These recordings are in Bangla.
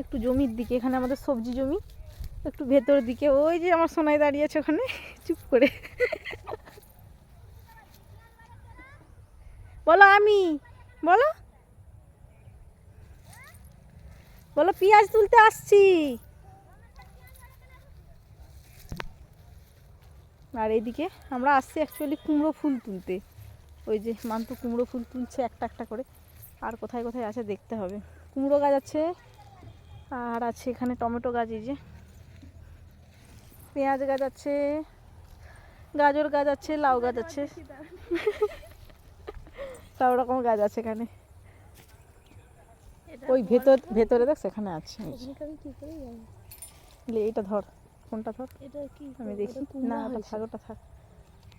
একটু জমির দিকে, এখানে আমাদের সবজি জমি। একটু ভেতর দিকে, ওই যে আমার সোনাই দাঁড়িয়েছে ওখানে, চুপ করে। বলো আমি, বলো। বলো, পেঁয়াজ তুলতে আসছি। আর এইদিকে আমরা আসছি অ্যাকচুয়ালি কুমড়ো ফুল তুলতে। ওই যে মান্তু কুমড়ো ফুল তুলছে একটা একটা করে। আর কোথায় কোথায় আছে দেখতে হবে। কুমড়ো গাছ আছে আর আছে এখানে টমেটো গাছ এই যে। পেঁয়াজ গাছ আছে গাজর গাছ আছে লাউ গাছ আছে। সব রকম গাছ আছে এখানে। ওই ভেতর ভেতরে দেখ সেখানে আছে লে, এইটা ধর কোনটা ধর? আমি দেখি। না ওটা থাক ওটা থাক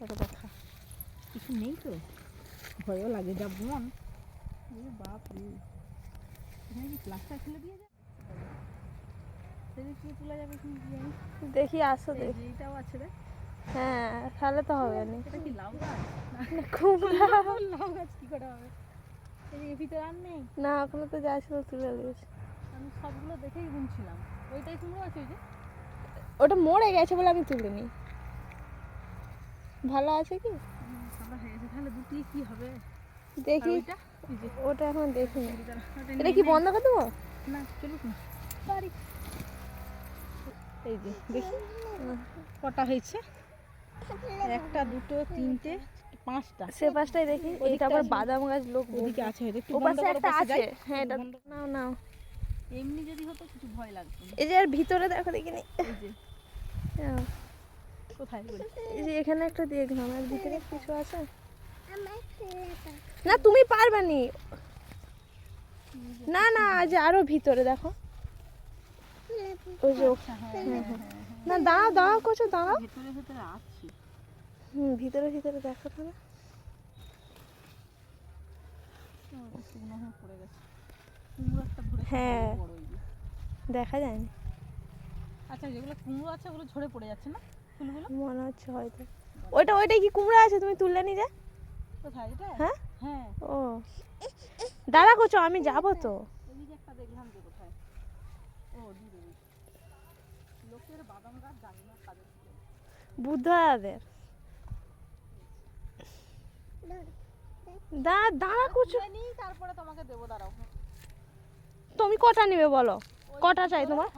ওটা দেখা কিছু নেই তো। ভয়ও লাগে যা ওরে বাপ রে প্লাস্টার ফেলে দিয়ে যায় সেদিকে কি তোলা যাবে কি জানি দেখি আসো দেখি। যে এইটাও আছে রে। হ্যাঁ তাহলে তো হবে না এটা কি লাউ গাছ? কুমড়া। লাউ গাছ কি করে হবে? এদিকে ভিতরে আর নেই? না ওখানে তো যাচ্ছিল তুলে দিয়েছে আমি সবগুলো দেখেই গুনছিলাম। ওইটাই কুমড়ো আছে ওই যে? ওটা মরে গেছে বলে আমি তুলিনি। ভালো আছে কি? হয়ে গেছে। তাহলে দুটি কি হবে? দেখি। যে। ওটা এখন দেখিনি। এটা কি বন্ধ করে দেবো? না চলুক না। এই যে দেখি কটা হয়েছে? একটা দুটো তিনটে পাঁচটা। সে পাশটাই দেখি এইটা আবার বাদাম গাছ লোক ওদিকে আছে হয়তো একটু পাশে করো, একটা আছে। হ্যাঁ এটা নাও নাও। এমনি যদি হতো কিছু ভয় লাগতো না। এই যে আর ভিতরে দেখো দেখিনি। এই যে। নাও। কোথায় এই যে এখানে একটা দেখলাম আর ভিতরে কিছু আছে? না তুমি পারবে নি। না না আজ আরও ভিতরে দেখো। ওই যে আচ্ছা, হ্যাঁ, হ্যাঁ, হ্যাঁ। না দাঁড়াও দাঁড়াও করছ দাঁড়াও। ভেতরে ভেতরে আছে। হুম ভিতরে ভিতরে দেখো শুকনো হয়ে হ্যাঁ। দেখা যায়নি। আচ্ছা যেগুলো কুমড়ো আছে ওগুলো ঝরে পড়ে যাচ্ছে না ফুলগুলো? মনে হচ্ছে হয়তো। ওইটা ওইটা কি কুমড়া আছে? তুমি তুললে নি যে কোথায়? এটা? হ্যাঁ? হ্যাঁ। ও। দাঁড়া করছ আমি যাব তো। একটা দেখলাম যে কোথায় ও দূরে ওই। বুদ্ধাদের। দা দাঁড়া নিই, তারপরে তোমাকে দেবো দাঁড়াও। তুমি কটা নেবে বলো? কটা চাই তোমার?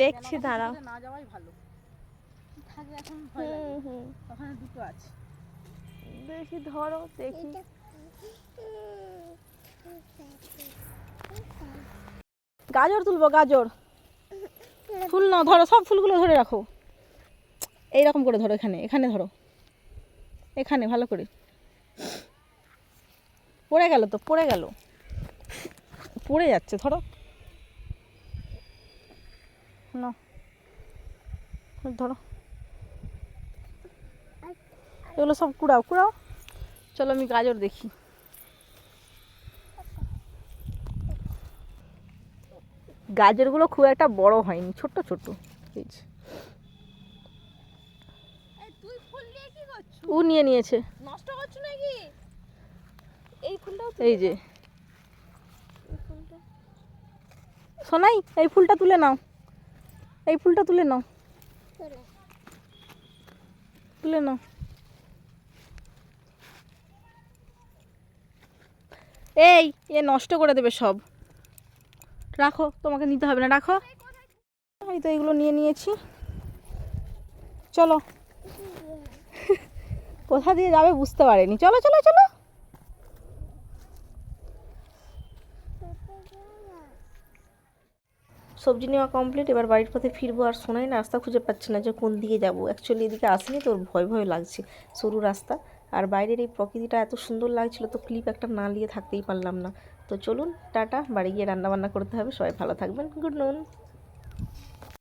দেখছি দাঁড়াও। না যাওয়াই ভালো। থাকে এখন ভয় লাগে। হুম। হুম ওখানে দুটো আছে। দেখি ধরো দেখি। গাজর তুলবো গাজর। ফুল না, ধরো, সব ফুলগুলো ধরে রাখো। এইরকম করে ধরো এখানে এখানে ধরো। এখানে, ভালো করে। পড়ে গেল তো, পড়ে গেল। পড়ে যাচ্ছে, ধরো। নাও, ধরো। এগুলো সব কুড়াও কুড়াও। চলো আমি গাজর দেখি। গাজরগুলো খুব একটা বড় হয়নি ছোট্ট ছোট্ট। এই যে। ও নিয়ে নিয়েছে। নষ্ট করছ নাকি? এই ফুলটাও এই যে। সোনাই এই ফুলটা তুলে নাও। এই ফুলটা তুলে নাও। তুলে নাও। এই এ নষ্ট করে দেবে সব। রাখো, তোমাকে নিতে হবে না, রাখো। এই তো এগুলো নিয়ে নিয়েছি। চলো। কোথা দিয়ে যাবে বুঝতে পারেনি। চলো চলো চলো। সবজি নেওয়া কমপ্লিট এবার বাড়ির পথে ফিরবো আর শোনাই না রাস্তা খুঁজে পাচ্ছি না যে কোন দিকে যাব। অ্যাকচুয়ালি এদিকে আসেনি, তোর ভয় ভয় লাগছে। সরু রাস্তা। আর বাইরের এই প্রকৃতিটা এত সুন্দর লাগছিল তো ক্লিপ একটা না নিয়ে থাকতেই পারলাম না। তো চলুন, টাটা, বাড়ি গিয়ে রান্নাবান্না করতে হবে, সবাই ভালো থাকবেন গুড নুন